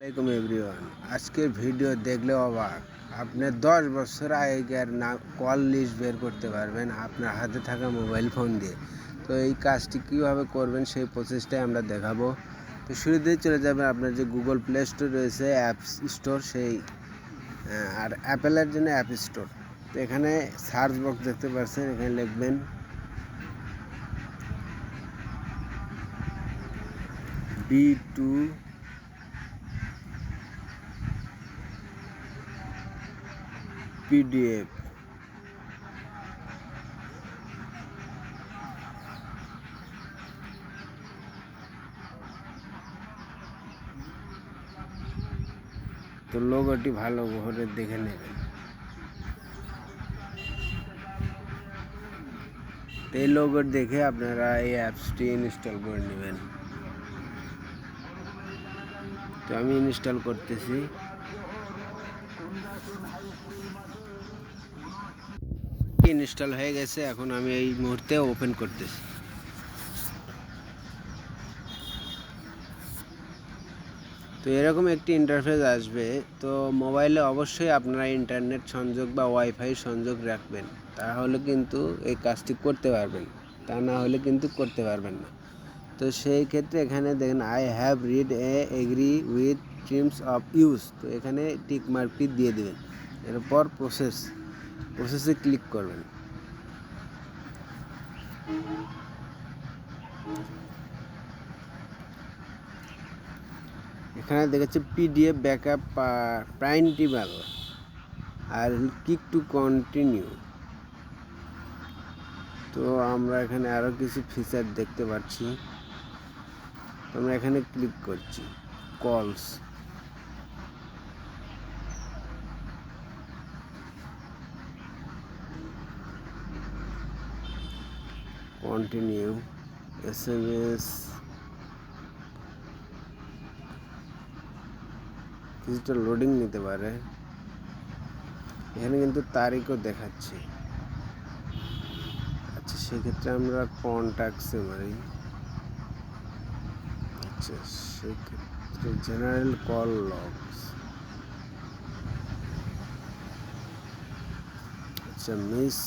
আসসালামাইকুম এভরিওয়ান আজকের ভিডিও দেখলে অবাক। আপনি দশ বছর আগেকার না কল লিস্ট বের করতে পারবেন আপনার হাতে থাকা মোবাইল ফোন দিয়ে। তো এই কাজটি কীভাবে করবেন সেই প্রসেসটাই আমরা দেখাবো। তো শুরুতেই চলে যাবেন আপনার যে গুগল প্লে স্টোর রয়েছে অ্যাপস স্টোর সেই আর অ্যাপেলের জন্য অ্যাপ স্টোর তো এখানে সার্চ বক্স দেখতে পাচ্ছেন, এখানে লিখবেন বি টু পিডিএফ তো লোগোটি ভালো করে দেখে নেবেন তো এই লোগো দেখে আপনারা এই অ্যাপসটি ইনস্টল করে নেবেন তো আমি ইনস্টল করতেছি ইনস্টল হয়ে গেছে, এখন আমি এই মুহূর্তে ওপেন করতেছি। তো এরকম একটি ইন্টারফেস আসবে, তো মোবাইলে অবশ্যই আপনারা ইন্টারনেট সংযোগ বা ওয়াইফাই সংযোগ রাখবেন, তাহলে কিন্তু এই কাজটি করতে পারবেন, তা না হলে কিন্তু করতে পারবেন না। তো সেই ক্ষেত্রে এখানে দেখেন I have read a agree with terms of use তো এখানে টিক মার্কটি দিয়ে দেবেন। এরপর প্রসেস প্রসেসে ক্লিক করবেন। এখানে দেখাচ্ছে পিডিএফ ব্যাকআপ প্রাইন্টিমাল আর ক্লিক টু কন্টিনিউ তো আমরা এখানে আরও কিছু ফিচার দেখতে পাচ্ছি। আমরা এখানে ক্লিক করছি। Calls continue S M S কিছুটা লোডিং নিতে পারে। এখানে কিন্তু তারিখও দেখাচ্ছে। আচ্ছা সেক্ষেত্রে আমরা কন্ট্যাক্টসে মারি। আচ্ছা সেক্ষেত্রে জেনারেল কল লগস আচ্ছা মিস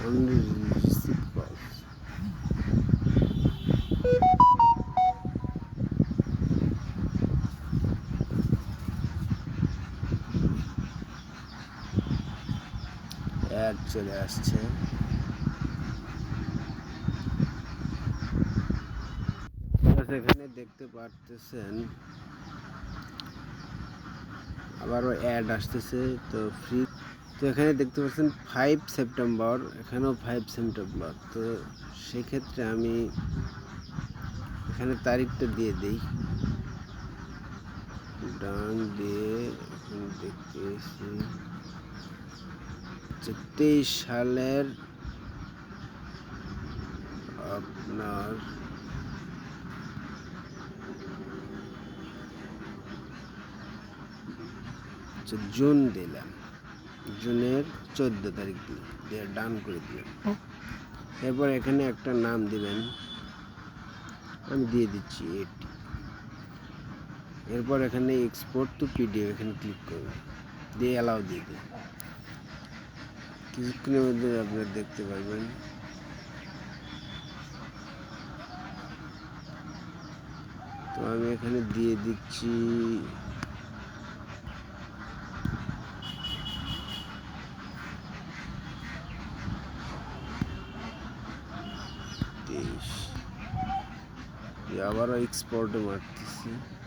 only চলে আসছে। এখানে দেখতে পারতেছেন আবারও অ্যাড আসতেছে তো ফ্রি তো এখানে দেখতে পাচ্ছেন ফাইভ সেপ্টেম্বর এখানেও ফাইভ সেপ্টেম্বর তো সেক্ষেত্রে আমি এখানে তারিখটা দিয়ে দিই। ডান দিয়ে এখানে দেখতেছি তেইশ সালের আপনার জুন দিলাম। জুনের চোদ্দ তারিখ দিলাম দিয়ে ডান করে দিলাম এরপর এখানে একটা নাম দিবেন আমি দিয়ে দিচ্ছি এটি। এরপর এখানে এক্সপোর্ট টু পিডিএফ এখানে ক্লিক করবেন দিয়ে অ্যালাউ দিয়ে দিন। কিছুক্ষণের মধ্যে আপনারা দেখতে পারবেন। তো আমি এখানে দিয়ে দিচ্ছি তেইশ দিয়ে আবারও এক্সপোর্টে মারতেছি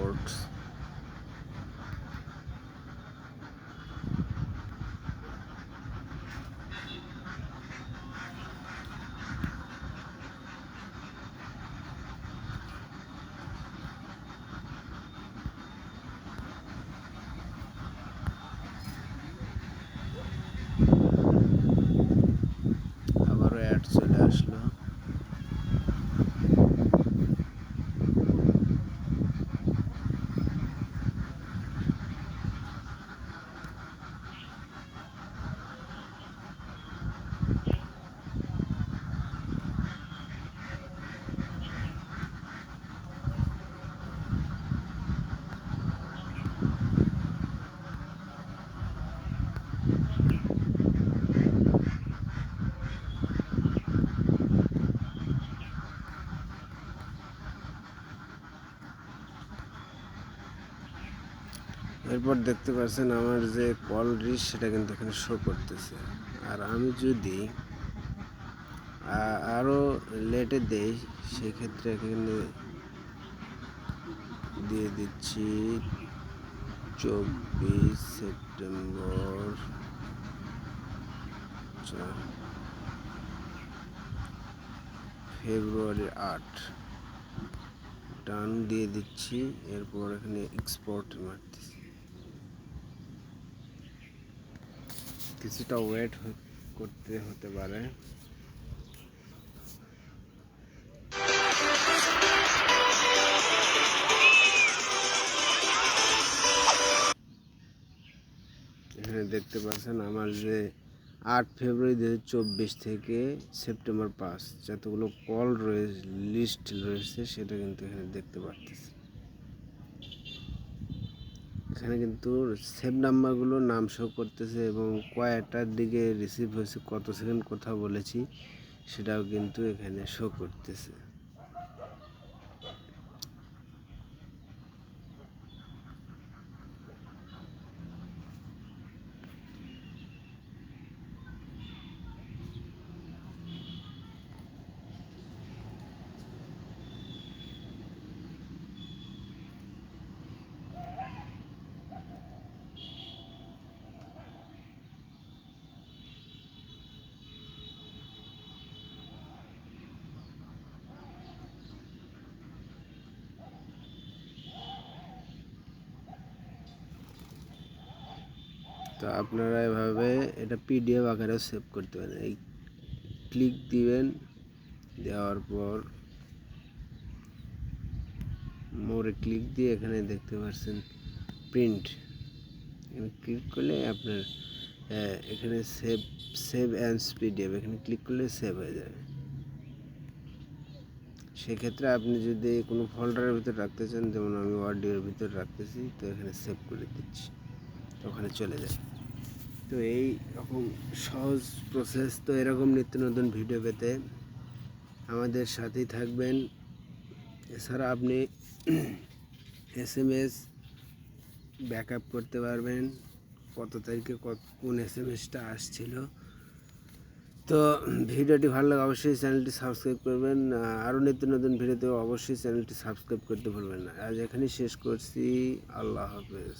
এক্সপোর্ট এরপর দেখতে পাচ্ছেন আমার যে কল রিস, সেটা কিন্তু এখানে শো করতেছে। আর আমি যদি আরও লেটে দেই, সেক্ষেত্রে এখানে দিয়ে দিচ্ছি চব্বিশ সেপ্টেম্বর ফেব্রুয়ারি আট। ডান দিয়ে দিচ্ছি, এরপর এখানে এক্সপোর্ট মারতেছি। কিছুটা ওয়েট করতে হতে পারে। এখানে দেখতে পাচ্ছেন আমার যে আট ফেব্রুয়ারি দু চব্বিশ থেকে সেপ্টেম্বর পাঁচ যতগুলো কল রয়েছে লিস্ট রয়েছে, সেটা কিন্তু এখানে দেখতে পাচ্ছি এখানে কিন্তু সেভ নাম্বারগুলো নাম শো করতেছে এবং কয়টার দিকে রিসিভ হয়েছে, কত সেকেন্ড কথা বলেছি, সেটাও কিন্তু এখানে শো করতেছে। তো আপনারা এভাবে এটা পিডিএফ আকারে সেভ করতে পারেন। এই ক্লিক দিবেন, দেওয়ার পর মোরে ক্লিক দিয়ে এখানে দেখতে পাচ্ছেন প্রিন্ট এখানে ক্লিক করলে আপনার এখানে সেভ সেভ অ্যান্ড পিডিএফ এখানে ক্লিক করলে সেভ হয়ে যাবে। সেক্ষেত্রে আপনি যদি কোনো ফোল্ডারের ভিতর রাখতে চান, যেমন আমি অডিওর ভিতর রাখতেছি, তো এখানে সেভ করে দিচ্ছি। ওখানে চলে যায়। তো এই রকম সহজ প্রসেস তো এরকম নিত্য নতুন ভিডিও পেতে আমাদের সাথেই থাকবেন। এছাড়া আপনি S M S back up করতে পারবেন, কত তারিখে কোন এস এম এসটা আসছিল। তো ভিডিওটি ভালো লাগে অবশ্যই চ্যানেলটি সাবস্ক্রাইব করবেন। আরও নিত্য নতুন ভিডিওতে অবশ্যই চ্যানেলটি সাবস্ক্রাইব করতে ভুলবেন না। আজ এখানেই শেষ করছি। আল্লাহ হাফেজ।